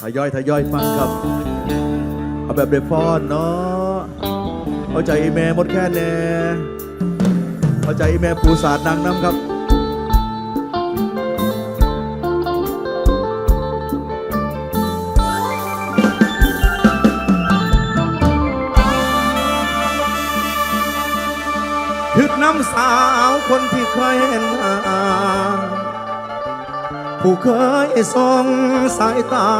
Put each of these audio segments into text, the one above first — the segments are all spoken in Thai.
ทยอยทยอยฟังครับ เอาแบบเดฟอนเนาะเอาใจอีแม่มดแค่แน่เอาใจอีแม่ปูสาดนางน้ำครับถึกน้ำสาวคนที่เคยเห็นหา ผู้เคยส่งสายตา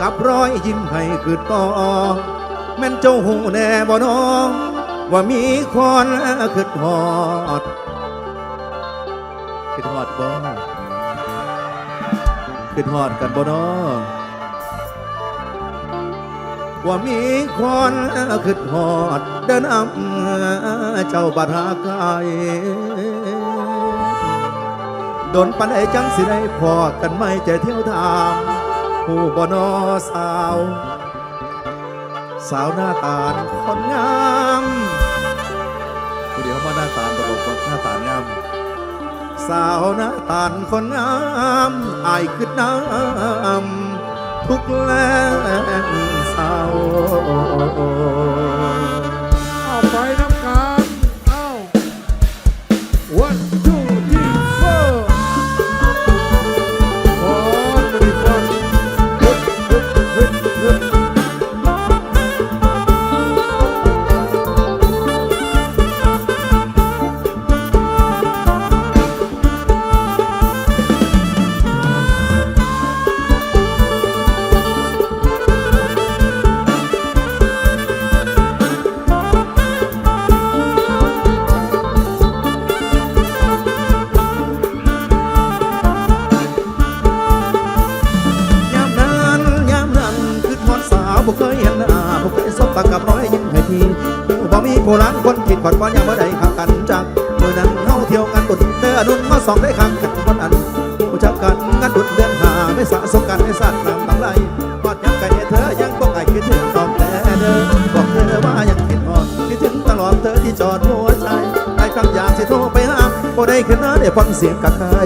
กับรอยยิ้มให้คือต่อ แม่นเจ้าหูแน่บ่น้อง ว่ามีคนคือหอดคือหอดบ่คือหอดกันบ่น้อว่ามีคนขึ้นหอด เดินอำเจ้าบัดหากาย ดนปันไอจังสิได้พอกันไม่ใจเที่ยวทามผู้บ่นอสาว สาวหน้าตาลคนงามผู้เดียวมาหน้าตาลตลกว่าหน้าตาลงาม สาวหน้าตาลคนงามอายขึ้นน้ำทุกแรงเศร้าเสองได้ขังกันวันอันผู้จักกันกันดุดเดือนหาไม่สะสมกันให้สัตว์น้ำตำไรกอดยังไก่เธอยังต้องไอ้คิดถึงตอบแต่เด้อบอกเธอว่ายังคิดหอดคิดถึงตลอดเธอที่จอดหัวใจไอ้คำอยากจะโทรไปหาบ่ได้ขึ้นนะได้ฟังเสียงกับใคร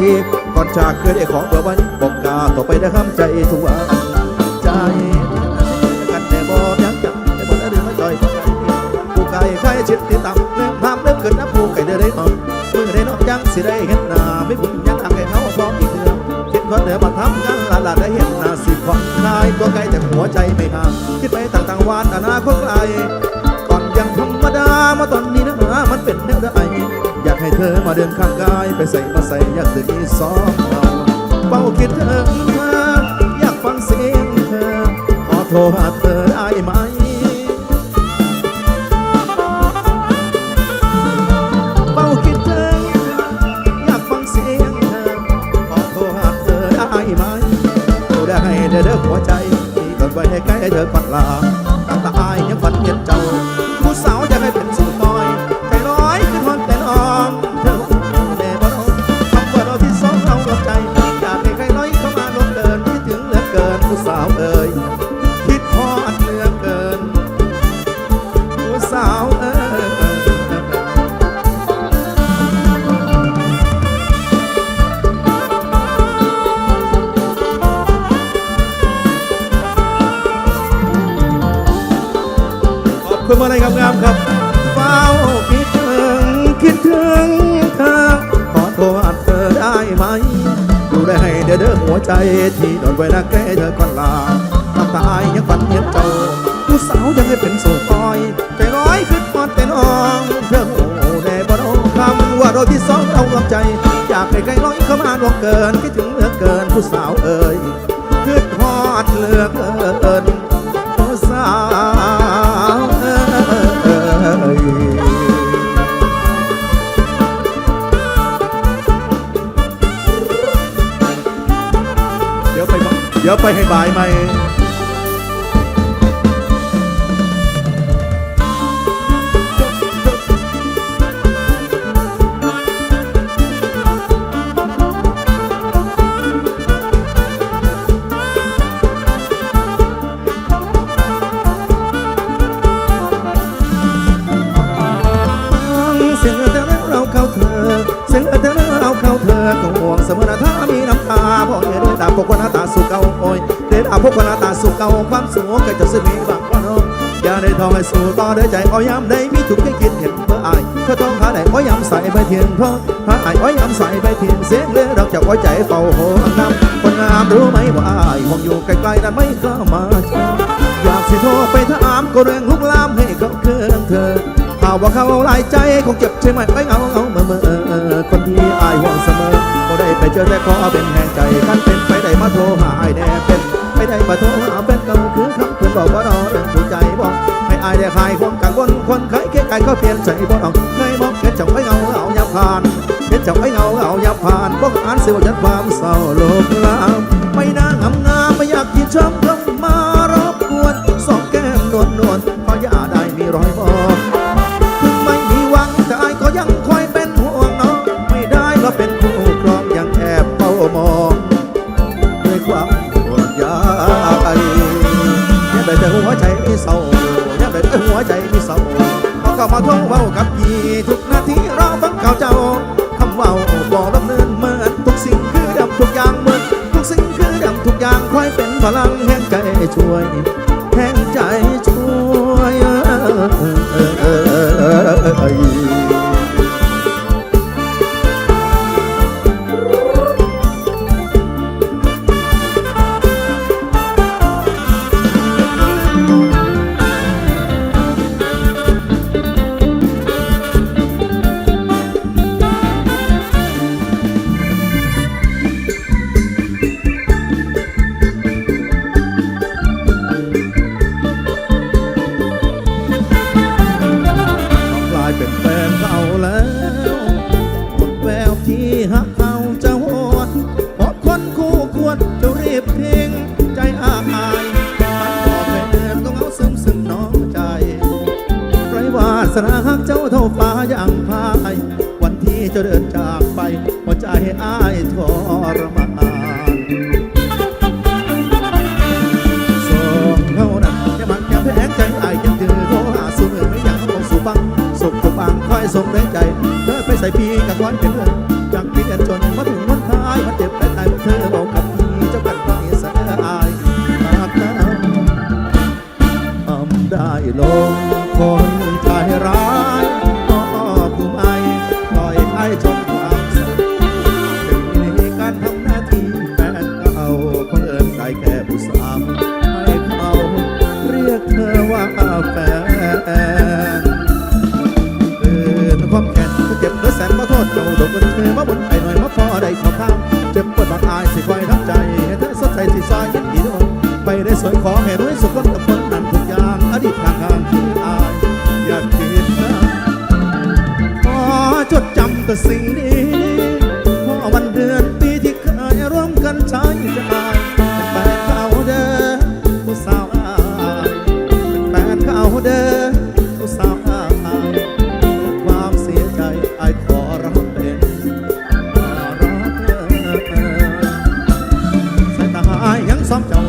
ก่อนจากเคยได้ของเบอร์ไว้บอกกาต่อไปได้ห้ามใจทุกวัน คิดว่าเดือมาทำกันลาลาได้เห็นหน้าสิของนายตัวไกลแต่หัวใจไม่ห่างคิดไปต่างๆวานอนาคตไกลก่อนยังธรรมดามาตอนนี้นะมันเป็นแนวใดอยากให้เธอมาเดินข้างกายไปใส่มาใส่อยากจะมีสองเราเฝ้าคิดถึงเธออยากฟังเสียงเธอขอโทรหาเธอ อนไคุณมาเลยครับงามครับเฝ้าคิดถึงคิดถึงเธอขอโทษเธอได้ไหมดูได้ให้เด้อเด้อหัวใจที่โดนไว้นะแกเธอก่อนลาน้ำตายยังฝันเห็นเจ้าผู้สาวยังให้เป็นโสคอยใจร้อยขึ้นพอดแต่น้องเธอโอ้แน่บ่น้องคำว่าเราที่สองเราลำใจ อยากให้ใครร้อยเข้ามาล่วงเกินคิดถึงเหลือเกินผู้สาวเอ่ยคิดฮอดเหลือเกิน ดี๋ยวไปให้บายไหมเสียงเธอเราเข้าเธอเสียงเธอเราเข้าเธอก็ห่วงเสมอนะถ้ามีน้ำตา พ่อเอ๋ยดาบกว่าหน้าตาสู่เก่าโอ้ยเดชอาภพนาตาสุขเก่าความสูงก็จะสิมีบางว่าน้องอย่าได้ทองให้สู่ต่อเด้ใจอ้อยย้ำได้มีทุกข์ให้คิดเห็นเพื่ออายเธอต้องหาได้อ้อยย้ำใส่ใบเทียนเพราะหาอายอ้อยย้ำใส่ใบเทียนเสียงเลือดอกจากอ้อยใจเฝ้าโหงน้ำคนงามรู้ไหมว่าอายคงอยู่ไกลๆนั้นไม่กล้ามาอยากสิโทรไปถามก็เรื่องลุกลามให้เขาเครื่องเธอข่าวว่าเขาหลายใจคงเจ็บใช่ไหมไม่เอาเอาเมื่อเมื่อคนที่อายหวังเสมอก็ได้ไปเจอแต่ขอเป็นแห่งใจกันเป็นไปได้มาโทรหาอายแน่ ป็นไปได้มาโทรหาแฟนก่าคือคำคือนบอกว่าเราเดินถูกใจบอกให้อายได้คลายความกังวลคนเคยเคียดใครก็เปลี่ยนใจบ่เอาเคยมองเห็นจังไว้เงาเอาอย่าผ่านเห็นจังไว้เงาเอาอย่าผ่านพวกอ่านเสียวยันความเศร้าโลกลา พอเข้ามาท่องเว้ากับพี่ทุกนาทีรอฟังข่าวเจ้าคำเว้าบอกดำเนินเหมือนทุกสิ่งคือดำทุกอย่างเหมือนทุกสิ่งคือดำทุกอย่างคอยเป็นพลังแห่งใจช่วย อยเป็น จดจำแต่สิ่งนี้พอวันเดือนปีที่เคยร่วมกันใช้จะอายเป็นแฟนเขาเด้อผู้สาวอายเป็นแฟนเขาเด้อผู้สาวอายความเสียใจอายขอรับเป็นขอรับเออสายตาอายยังซ้อมเจ้า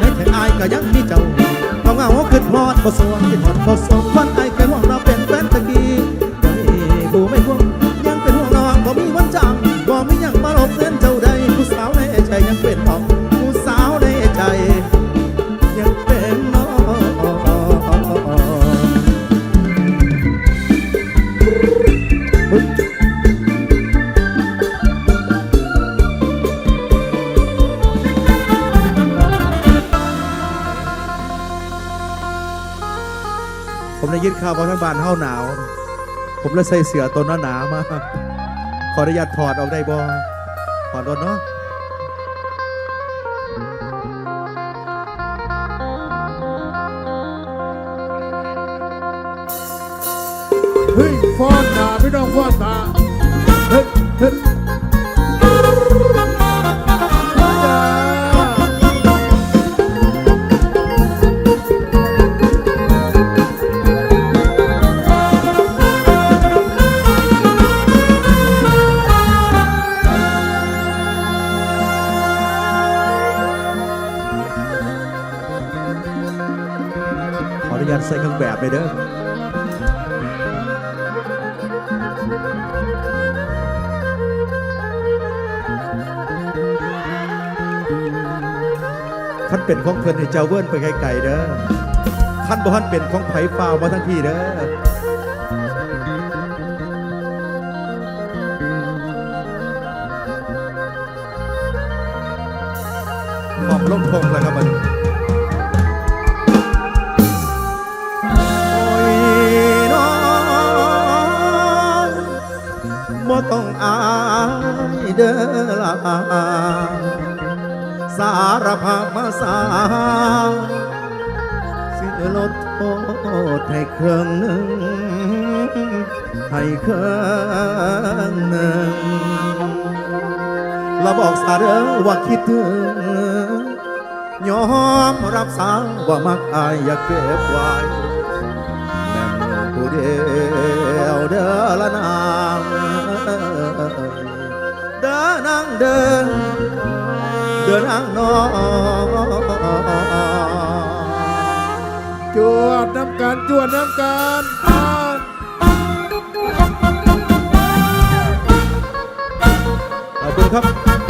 ในใจอายก็ยังมีเจ้าเอาเงาขึ้นฮอดบ่สวงขึ้นฮอดบ่ส่วง ผมได้ยินข่าวว่าทั้งบ้านเฮาหนาว ผมเลยใส่เสื้อตัวหนาๆมาขออนุญาตถอดออกได้บ่ถอดรถเนาะเฮ้ยฟ้อนตาพี่น้องฟ้อนตาเฮ้ยเฮ้ย ท่านเป็นของเพื่อนให้เจ้าเวิ้นไปไกลๆเด้อท่านบ่ท่านเป็นของไผ่ฟ้ามาทั้งที่เด้อ รภาพมาสาสิลดโทษให้เครื่องหนึ่งให้เครื่องหนึ่งเราบอกสาเรว่าคิดถึงยอมรับสาว่ามักอายอยากเก็บไว้แม่ผู้เดียวเด้อละนางเดินนั่งเดิน ดือนางนอจวดน้ำกันจวดน้ำกันขอบคุณครับ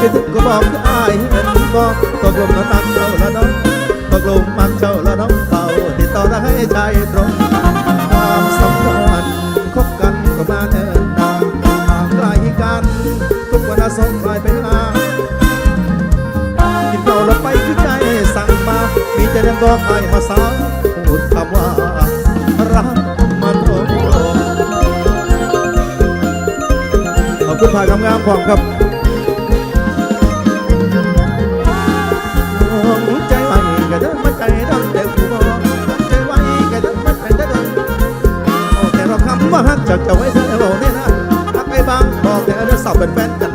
คิดถึงก็บอกได้ เห็นบอกตกลงมันนักเจ้าละน้องตกลงมักเจ้าละน้องเขาติดต่อได้ให้ใจตรงความสัมพันคบกันก็มาเนิ่นนานห่างไกลกัน ทุกวันอาสงไกลไปหากินเหล้าแล้ไปคือใจสั่งมา มีใจเรื่บอกไอ้มาสาวพูดคำว่ารักมันโอ้ขอบคุณผ่านงามความครับ but better.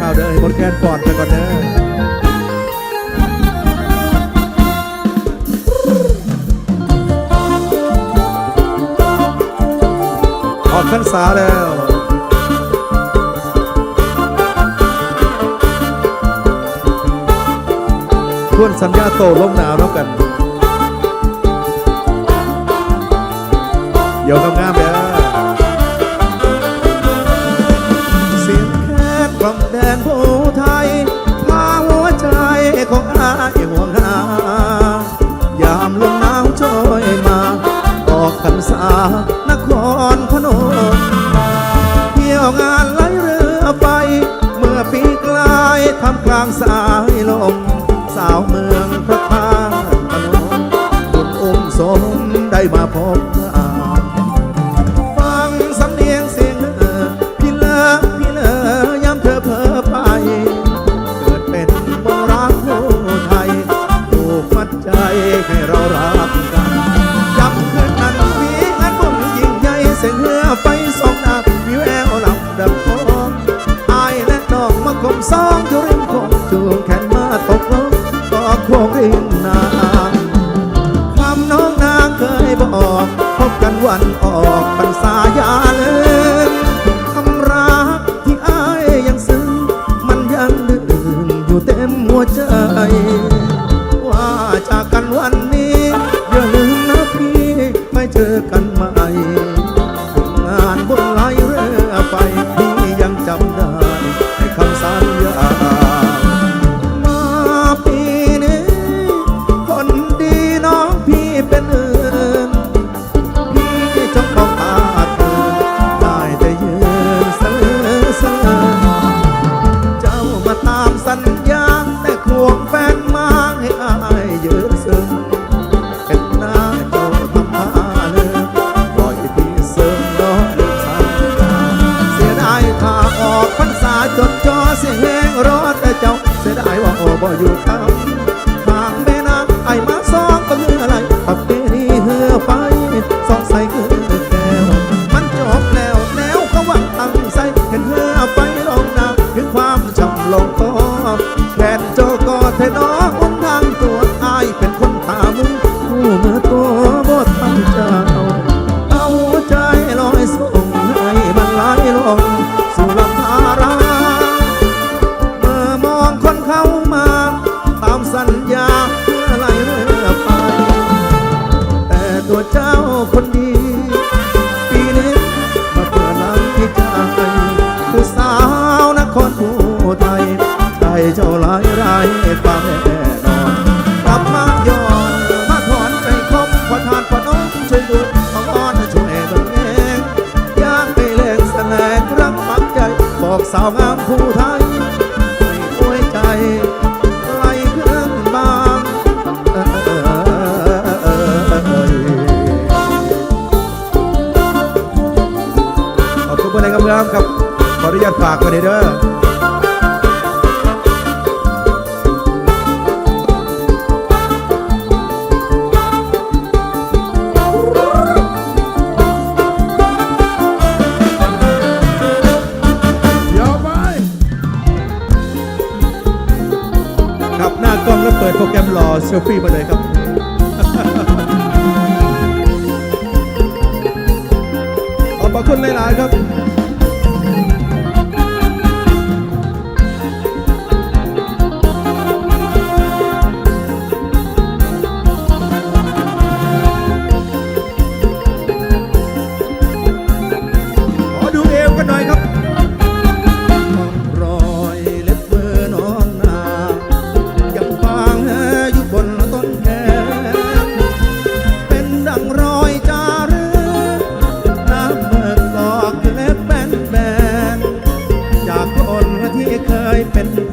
ข้าวเด้อให้มดแกนปอดไปก่อนเด้อออกพรรษาแล้วทวนสัญญาโตลมหนาวแล้วกัน เดี๋ยวงามๆไป Oh. เซลฟี่มาเลยครับ ขอบคุณหลาย ๆ ครับ perder.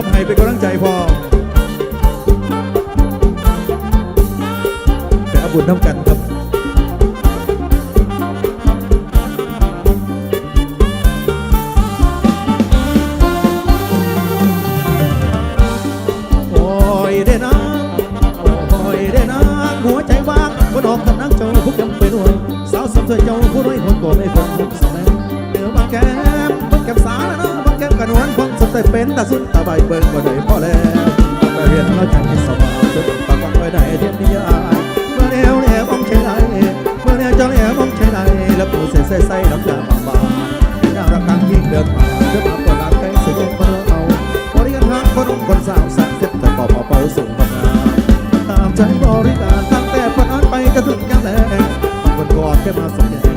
อบให้เป็นกำลังใจพอแต่อาบุญน้ำกัน ใจบริการตั้งแต่ฝันไปกระถึงกันแสงคนกอนแค่มาสมแย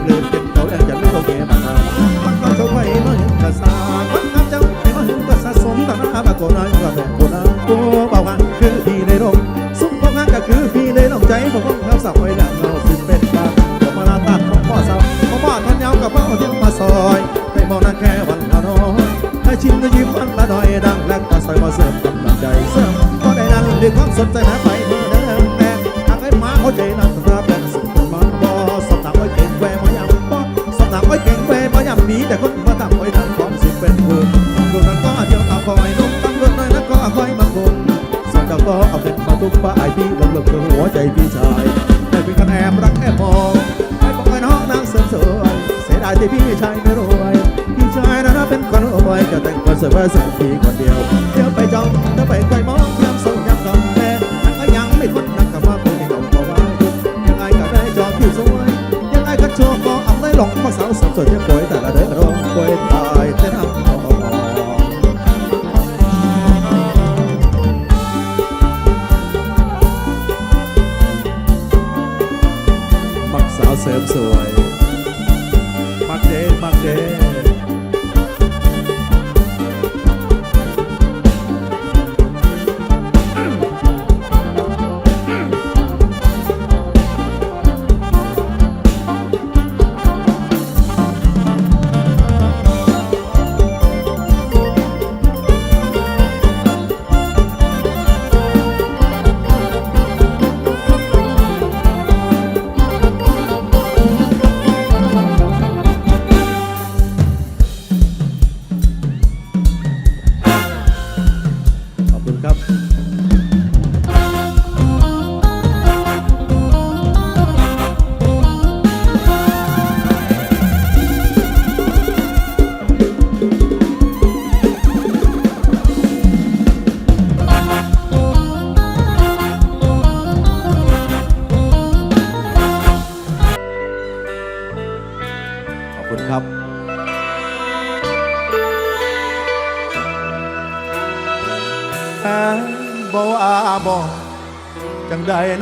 sợ sự vơ sự chỉ còn điều. Nếu phải trong ta phải quay món nhắm sâu nhắm đồng nghe nắng ai nhắn mày quất nắng cả hoa cùng thì đồng có hoa. Nhưng ai cả đây cho thiêu dối nhưng ai cắt cho có ấm lấy lòng. Mà sao sớm rồi thêm cuối ta là đấy rồi, đâu quên tại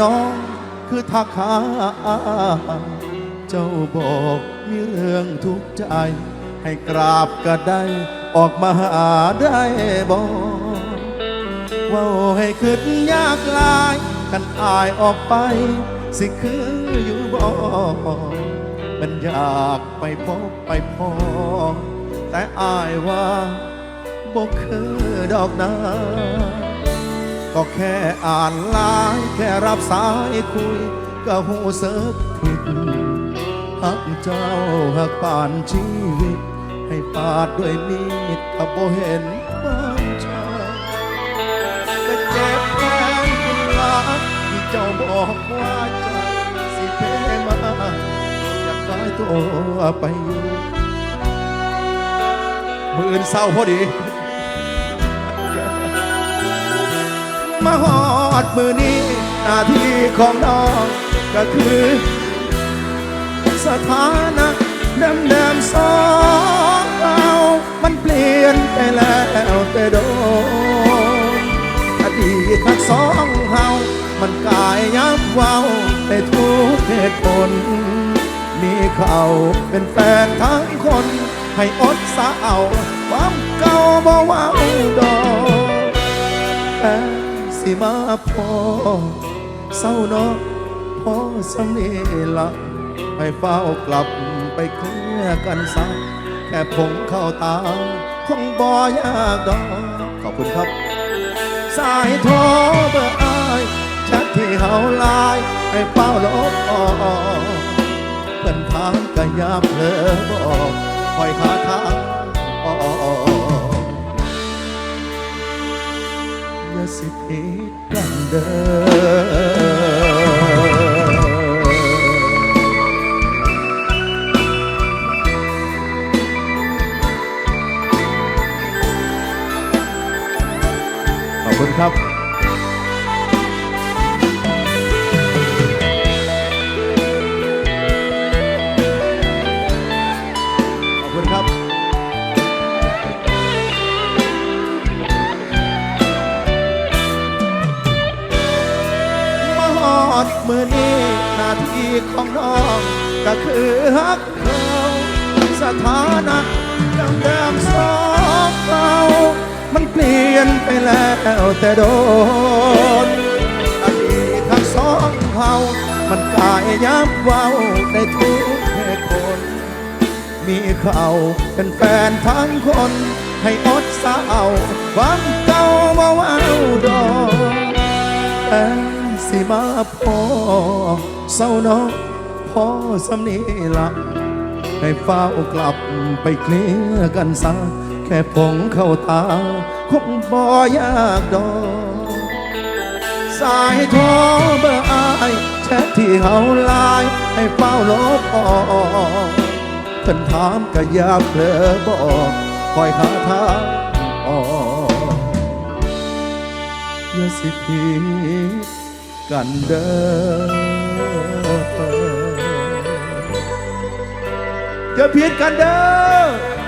น้องคือทักหาเจ้าบอกมีเรื่องทุกข์ใจ ให้กราบก็ได้ ออกมาหาได้บอกว่าให้ขึ้นยากลายกันอายออกไป สิคืออยู่บอกมันอยากไปพบไปพอ แต่อายว่าบอกคือดอกนา ก็แค่อ่านไลน์แค่รับสายคุย ก็หูเสิร์ฟผิดหักเจ้าหักป่านชีวิต ให้ปาดด้วยมีดก็บ่เห็นบ้านชายต่เจ็บแทนคุณรัที่เจ้าบอกว่าใจสิเพมาอยากได้ตัวไปอยู่มื่นเศร้าพอดี มาหอดมือนี้หน้าที่ของน้องก็คือ สถานะเดิมเดิมสองเรามันเปลี่ยนไปแล้วแต่โดนอดีตทั้งสองเฮามันกายยับเว้าไปทุกเหตุผลมีเขาเป็นแฟนทั้งคน ให้อดสะเอา ความเก่าบ่เว้าดอก สิมาพอเศร้าเนาะพอสำนีละให้เฝ้ากลับไปเคลียกันซะแค่ผงเข้าตา คงบ่ยากดอกขอบคุณครับ สายโทรเบอร์อายแชทที่เฮาลายให้เป้าลบออกเพิ่นถามก็ย่าเผลอบอกคอยหาทางออก อย่าสิผิดกันเด้อขอบคุณครับ ก็คือฮักเขาสถานะดังเดิมสองเรามันเปลี่ยนไปแล้วแต่โดนอดีตทั้งสองเฮามันกายยับเว้าในทุกเหตุผล มีเขาเป็นแฟนทั้งคน ให้อดสาวความเก่ามาว้าวดอกแต่สิมาพอเศร้าเนาะ พอสำนีละให้เฝ้ากลับไปเคลียกันซะแค่ผงเข้าตา คงบ่ยากดอกสายโทรเบอร์อายแชทที่เฮาไลายให้เฝ้าลบออกเพิ่นถามก็อย่าเผลอบอกคอยหาทางออกอย่าสิผิดกันเด้อ อย่าผิดกันเด้อ